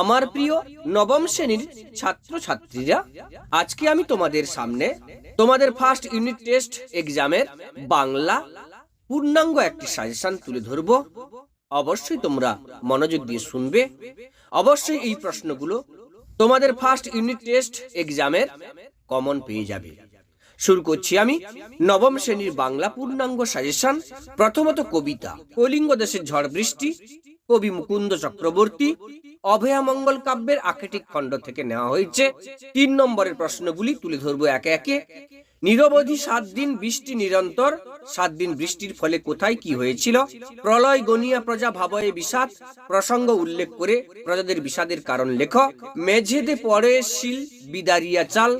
আমার প্রিয় নবম শ্রেণির ছাত্রছাত্রীরা, আজকে আমি তোমাদের সামনে তোমাদের ফার্স্ট ইউনিট টেস্ট এক্সামের বাংলা পূর্ণাঙ্গ একটি সাজেশন তুলে ধরব। অবশ্যই তোমরা মনোযোগ দিয়ে শুনবে। অবশ্যই এই প্রশ্নগুলো তোমাদের ফার্স্ট ইউনিট টেস্ট এক্সামের কমন পেয়ে যাবে। শুরু করছি আমি নবম শ্রেণির বাংলা পূর্ণাঙ্গ সাজেশন প্রথমত কবিতা, কলিঙ্গ দেশের ঝড় বৃষ্টি কবি মুকুন্দ চক্রবর্তী, অভয়া মঙ্গল কাব্যের আকেটিক খণ্ড থেকে নেওয়া হয়েছে। তিন নম্বরের প্রশ্নগুলি তুলে ধরবো একে একে। নিরবধি সাত দিন বৃষ্টি নিরন্তর, সাত দিন বৃষ্টির ফলে কোথায় কি হয়েছিল? প্রলয় গনিয়া প্রজা ভাবয়ে বিষাদ, প্রসঙ্গ উল্লেখ করে প্রজাদের বিষাদের কারণ লেখ। মেঝেতে পড়ে শিল, বিদারিয়া চাল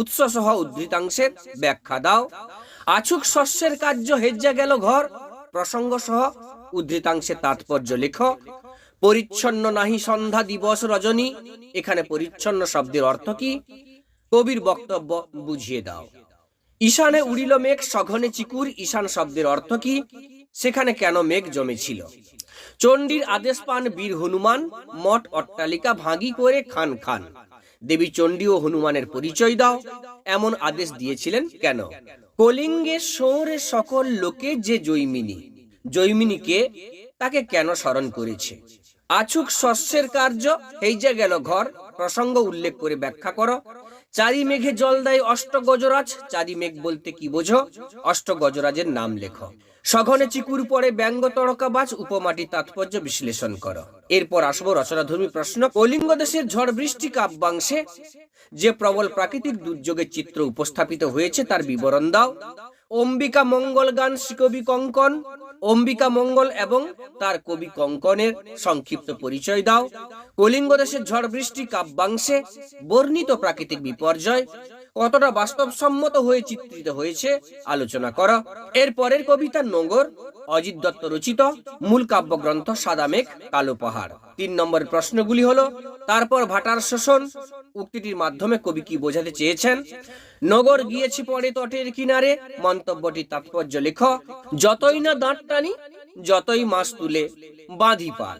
উৎস সহ উদ্ধৃতাংশের ব্যাখ্যা দাও। আছুক শস্যের কার্য হেজ্জা গেল ঘর, প্রসঙ্গ সহ উদ্ধৃতাংশের তাৎপর্য লেখ। পরিচ্ছন্ন নাহি সন্ধ্যা দিবস রজনী, এখানে পরিচ্ছন্ন শব্দের অর্থ কি? কবির বক্তব্য বুঝিয়ে দাও। ঈশানে উড়িল মেঘ, সঘনে চিকুর, ঈশান শব্দের অর্থ কি? সেখানে কেন মেঘ জমেছিল? চণ্ডীর আদেশ পান বীর হনুমান, মঠ অট্টালিকা ভাঙি করে খান খান। দেবী চণ্ডী ও হনুমানের পরিচয় দাও, এমন আদেশ দিয়েছিলেন কেন? কলিঙ্গে শহরে সকল লোকে যে জৈমিনী। জৈমিনীকে তাকে কেন স্মরণ করেছে? আছুক শস্যের কার্য যে গেল ঘর, প্রসঙ্গ উল্লেখ করে ব্যাখ্যা করো। চারি মেঘে জল দেয় অষ্ট গজরাজ চারি মেঘ বলতে কি বোঝো? অষ্ট গজরাজের নাম লেখো। সঘনে চিকুর পরে ব্যঙ্গ তড়কাবাজ উপমাটি তাৎপর্য বিশ্লেষণ করো। এরপর আসব রচনাধর্মী প্রশ্ন, কলিঙ্গ দেশের ঝড় বৃষ্টি কাব্যাংশে যে প্রবল প্রাকৃতিক দুর্যোগের চিত্র উপস্থাপিত হয়েছে, তার বিবরণ দাও। অম্বিকা মঙ্গল গান শ্রীকবি কঙ্কন অম্বিকা মঙ্গল এবং তার কবি কঙ্কনের সংক্ষিপ্ত পরিচয় দাও। কলিঙ্গ দেশের ঝড় বৃষ্টি কাব্যাংশে বর্ণিত প্রাকৃতিক বিপর্যয় কতটা বাস্তবসম্মত হয়ে চিত্রিত হয়েছে, আলোচনা করা। এর পরের কবিতা নগর অজিত দত্ত রচিত মূল কাব্যগ্রন্থ সাদা মেঘ কালো পাহাড়। তিন নম্বরের প্রশ্নগুলি হলো, তারপর ভাটার শোষণ, উক্তিটির মাধ্যমে কবি কি বোঝাতে চেয়েছেন? নগর গিয়েছি পরে তটের কিনারে মন্তব্যটি তাৎপর্য লেখ, যতই না দাঁত টানি, যতই মাছ তুলে, বাঁধি পাল।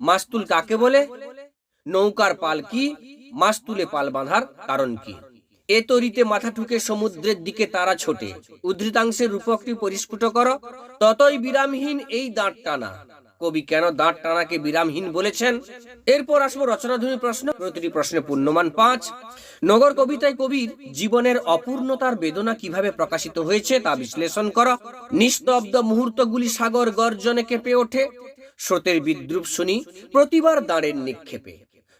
মাছ তুল কাকে বলে? নৌকার পাল কি? মাছ তুলে পাল বাঁধার কারণ কি? এ তরিতে মাথা ঠুকে সমুদ্রের দিকে তারা ছোটে। উদ্ধৃতাংশের রূপকটি পরিস্ফুট কর, ততই বিরামহীন এই দাঁত টানা। কবি কেন দাঁত টানাকে বিরামহীন বলেছেন? এরপর আসব রচনাধর্মী প্রশ্ন, প্রতিটি প্রশ্নে পূর্ণমান পাঁচ। নগর কবিতায় কবির জীবনের অপূর্ণতার বেদনা কীভাবে প্রকাশিত হয়েছে তা বিশ্লেষণ করো। নিস্তব্ধ মুহূর্তগুলি সাগর গর্জনে কেঁপে ওঠে। স্রোতের বিদ্রুপ শুনি, প্রতিবার দাঁড়ের নিক্ষেপে।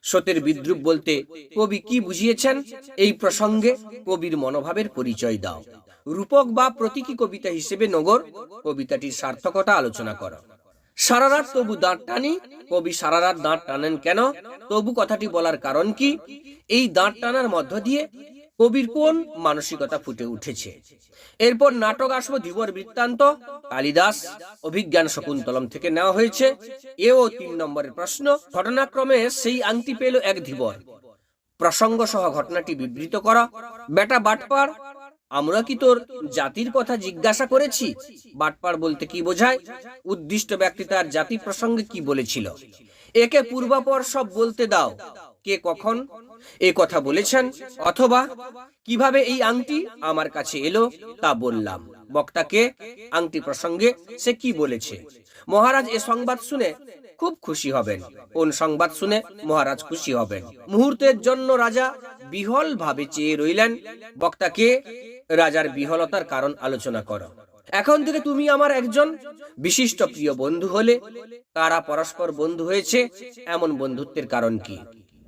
স্রোতের বিদ্রুপ বলতে, কবি কি বুঝিয়েছেন? এই প্রসঙ্গে কবির মনোভাবের পরিচয় দাও। রূপক বা প্রতীকী কবিতা হিসেবে নগর, কবিতাটির সার্থকতা আলোচনা করো। সারা রাত তবু দাঁত টানি, কবি সারা রাত দাঁত টানেন কেন? তবু কথাটি বলার কারণ কি? এই দাঁত টানার মধ্য দিয়ে কবির কোন মানসিকতা ফুটে উঠেছে? এরপর নাটক আসব ধীবর বৃত্তান্ত, কালিদাস, অভিজ্ঞান শকুন্তলম থেকে নেওয়া হয়েছে। এও তিন নম্বরের প্রশ্ন, ঘটনাক্রমে সেই আংটি পেল এক ধীবর প্রসঙ্গ সহ ঘটনাটি বিবৃত করা। বেটা বাটপার, আমরা কি তোর জাতির কথা জিজ্ঞাসা করেছি? বাটপার বলতে কি বোঝায়? উদ্দিষ্ট ব্যক্তি তার জাতি প্রসঙ্গে কি বলেছিল? একে পূর্বাপর সব বলতে দাও। কে কখন এ কথা বলেছেন অথবা কীভাবে এই আংটি আমার কাছে এলো তা বললাম। বক্তাকে আংটি প্রসঙ্গে সে কি বলেছে? মহারাজ এ সংবাদ শুনে খুব খুশি হবেন। কোন সংবাদ শুনে মহারাজ খুশি হবেন? মুহূর্তের জন্য রাজা বিহল ভাবে চেয়ে রইলেন। বক্তাকে রাজার বিহলতার কারণ আলোচনা করো। এখন থেকে তুমি আমার একজন বিশিষ্ট প্রিয় বন্ধু হলে, কারা পরস্পর বন্ধু হয়েছে, এমন বন্ধুত্বের কারণ কি?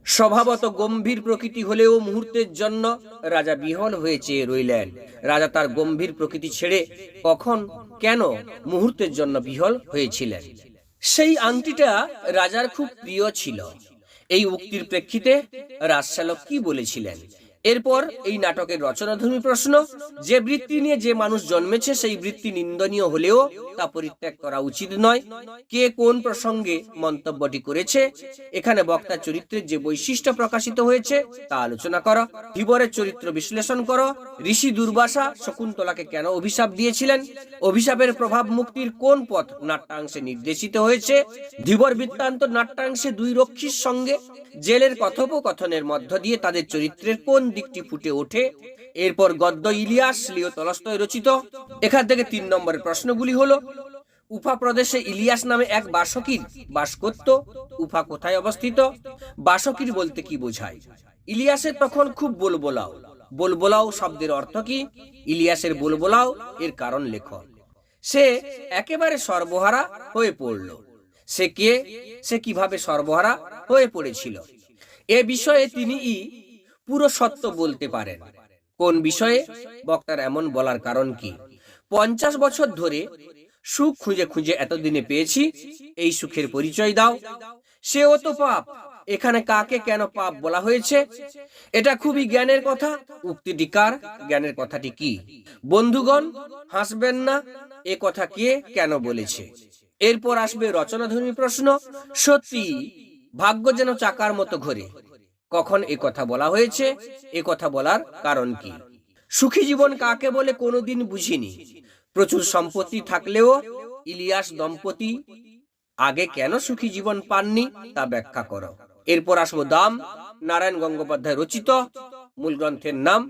স্বভাবত গম্ভীর প্রকৃতি হলেও মুহূর্তের জন্য রাজা বিহল হয়ে চেয়ে রইলেন। রাজা তার গম্ভীর প্রকৃতি ছেড়ে কখন, কেন মুহূর্তের জন্য বিহল হয়েছিলেন? সেই আংটিটা রাজার খুব প্রিয় ছিল। এই উক্তির প্রেক্ষিতে রাজশালক কি বলেছিলেন? এরপর এই নাটকের রচনাধর্মী প্রশ্ন, যে বৃত্তি নিয়ে যে মানুষ জন্মেছে সেই বৃত্তি নিন্দনীয় হলেও তা পরিত্যাগ করা উচিত নয়। কে কোন প্রসঙ্গে মন্তব্যটি করেছে, এখানে বক্তার চরিত্রের যে বৈশিষ্ট্য প্রকাশিত হয়েছে তা আলোচনা করো ধীবরের চরিত্র বিশ্লেষণ করো, ঋষি দুর্বাসা শকুন্তলাকে কেন অভিশাপ দিয়েছিলেন, অভিশাপের প্রভাব মুক্তির কোন পথ নাট্যাংশে নির্দেশিত হয়েছে, ধীবর বৃত্তান্ত নাট্যাংশে দুই রক্ষীর সঙ্গে জেলের কথোপকথনের মধ্য দিয়ে তাদের চরিত্রের কোন দিকটি ফুটে ওঠে। এরপর গদ্য ইলিয়াস, লিও তলস্তয় রচিত। এখান থেকে তিন নম্বরের প্রশ্নগুলি হলো, উফা প্রদেশে ইলিয়াস নামে এক বাসকীর বাস করত উফা কোথায় অবস্থিত? বাসকীর বলতে কি বোঝায়? ইলিয়াসের তখন খুব বলবোলাও। বলবোলাও শব্দের অর্থ কি? ইলিয়াসের বলবোলাও এর কারণ লেখ সে একেবারে সর্বহারা হয়ে পড়ল। সে কে? সে কীভাবে সর্বহারা হয়ে পড়েছিল? এ বিষয়ে তিনি ই পুরো সত্য বলতে পারেন। কোন বিষয়ে? বক্তার এমন বলার কারণ কি? পঞ্চাশ বছর ধরে সুখ খুঁজে খুঁজে এতদিনে পেয়েছি, এই সুখের পরিচয় দাও। সেও তো পাপ, এখানে কাকে কেন পাপ বলা হয়েছে? এটা খুবই জ্ঞানের কথা। উক্তিটি কার জ্ঞানের কথাটি কি? বন্ধুগণ, হাসবেন না, এ কথা কে কেন বলেছে? এরপর আসবে রচনাধর্মী প্রশ্ন, সত্যি ভাগ্য যেন চাকার মতো ঘোরে। কখন এ কথা বলা হয়েছে, এ কথা বলার কারণ কি? সুখী জীবন কাকে বলে কোনোদিন বুঝিনি। প্রচুর সম্পত্তি থাকলেও ইলিয়াস দম্পতি আগে কেন সুখী জীবন পাননি তা ব্যাখ্যা করো। এরপর আসব দাম। নারায়ণ গঙ্গোপাধ্যায় রচিত, মূল গ্রন্থের নাম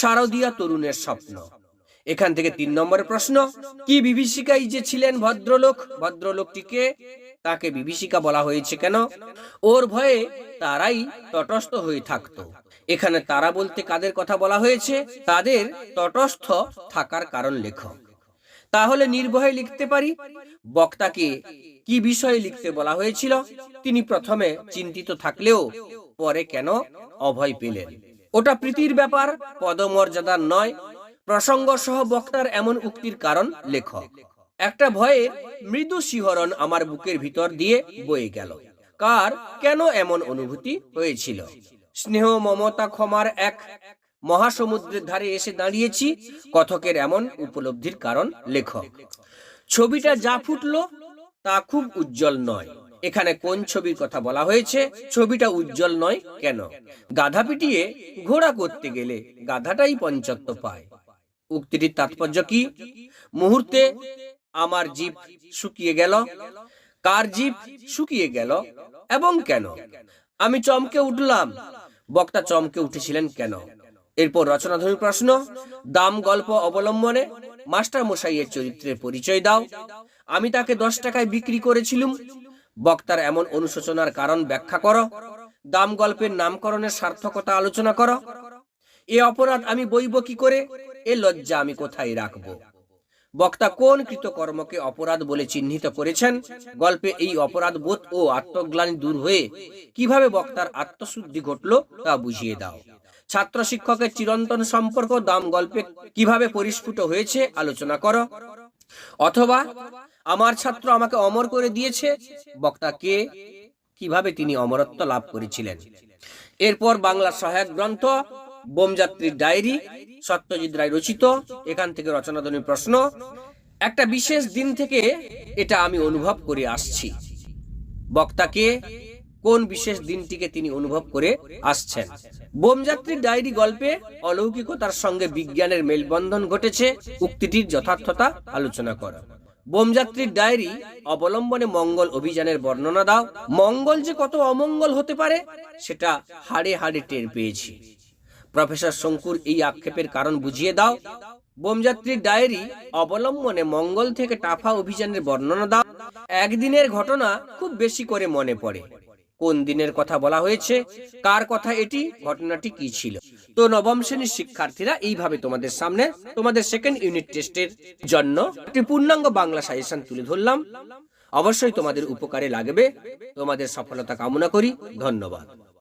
শারদীয়া তরুণের স্বপ্ন। এখান থেকে তিন নম্বরের প্রশ্ন, কি বিভীষিকাই যে ছিলেন ভদ্রলোক? ভদ্রলোকটিকে তাকে বিভীষিকা বলা হয়েছে কেন? ওর ভয়ে তারাই তটস্থ হয়ে থাকতো। এখানে তারা বলতে কাদের কথা বলা হয়েছে? তাদের তটস্থ থাকার কারণ লেখক। তাহলে নির্ভয়ে লিখতে পারি? বক্তাকে কি বিষয়ে লিখতে বলা হয়েছিল? তিনি প্রথমে চিন্তিত থাকলেও পরে কেন অভয় পেলেন? ওটা প্রীতির ব্যাপার, পদমর্যাদার নয় প্রসঙ্গ সহ বক্তার এমন উক্তির কারণ লেখক। একটা ভয়ে মৃদু শিহরণ আমার বুকের ভিতর দিয়ে বয়ে গেল। কার, কেন এমন অনুভূতি হয়েছিল? স্নেহ মমতা ক্ষমার এক মহাসমুদ্রের ধারে এসে দাঁড়িয়েছি, কথকের এমন উপলব্ধির কারণ লেখক। ছবিটা যা ফুটলো তা খুব উজ্জ্বল নয়। এখানে কোন ছবির কথা বলা হয়েছে, ছবিটা উজ্জ্বল নয় কেন? গাধা পিটিয়ে ঘোড়া করতে গেলে গাধাটাই পঞ্চত্ব পায়। উক্তিটির তাৎপর্য কি? মুহূর্তে আমার জীব শুকিয়ে গেল। কার জীব শুকিয়ে গেল এবং কেন? আমি চমকে উঠলাম। বক্তা চমকে উঠেছিলেন কেন? এরপর রচনাধর্মী প্রশ্ন, দাম গল্প অবলম্বনে মাস্টার মশাইয়ের চরিত্রের পরিচয় দাও। আমি তাকে দশ টাকায় বিক্রি করেছিলুম। বক্তার এমন অনুশোচনার কারণ ব্যাখ্যা করো। দাম গল্পের নামকরণের সার্থকতা আলোচনা করো। এ অপরাধ আমি বইব কি করে? এ লজ্জা আমি কোথায় রাখব? বক্তা কোন কৃতকর্মকে অপরাধ বলে চিহ্নিত করেছেন? গল্পে এই অপরাধ বোধ ও আত্মগ্লানি দূর হয়ে কীভাবে বক্তার আত্মশুদ্ধি ঘটলো তা বুঝিয়ে দাও। ছাত্র শিক্ষকের চিরন্তন সম্পর্ক দাম গল্পে কীভাবে পরিস্ফুট হয়েছে আলোচনা করো। অথবা, আমার ছাত্র আমাকে অমর করে দিয়েছে। বক্তা কে? কীভাবে তিনি অমরত্ব লাভ করেছিলেন? এরপর বাংলা সহায়ক গ্রন্থ বোমযাত্রীর ডায়েরি, সত্যজিৎ রায় রচিত, এখান থেকে রচনাধনী প্রশ্ন। একটা বিশেষ দিন থেকে এটা আমি অনুভব করে আসছি। বক্তাকে কোন বিশেষ দিনটিকে তিনি অনুভব করে আসছেন? বোমযাত্রীর ডায়েরি গল্পে অলৌকিকতার সঙ্গে বিজ্ঞানের মেলবন্ধন ঘটেছে, উক্তিটির যথার্থতা আলোচনা করা। বোমযাত্রীর ডায়েরি অবলম্বনে মঙ্গল অভিযানের বর্ণনা দাও। মঙ্গল যে কত অমঙ্গল হতে পারে, সেটা হাড়ে হাড়ে টের পেয়েছি। প্রফেসর শঙ্কুর এই আক্ষেপের কারণ বুঝিয়ে দাও। বোমযাত্রীর ডায়েরি অবলম্বনে মঙ্গল থেকে টাফা অভিযানের বর্ণনা দাও। একদিনের ঘটনা খুব বেশি করে মনে পড়ে। কোন দিনের কথা বলা হয়েছে? কার কথা এটি? ঘটনাটি কি ছিল? তো নবম শ্রেণির শিক্ষার্থীরা এইভাবে তোমাদের সামনে তোমাদের সেকেন্ড ইউনিট টেস্টের জন্য একটি পূর্ণাঙ্গ বাংলা সাজেশন তুলে ধরলাম। অবশ্যই তোমাদের উপকারে লাগবে। তোমাদের সফলতা কামনা করি। ধন্যবাদ।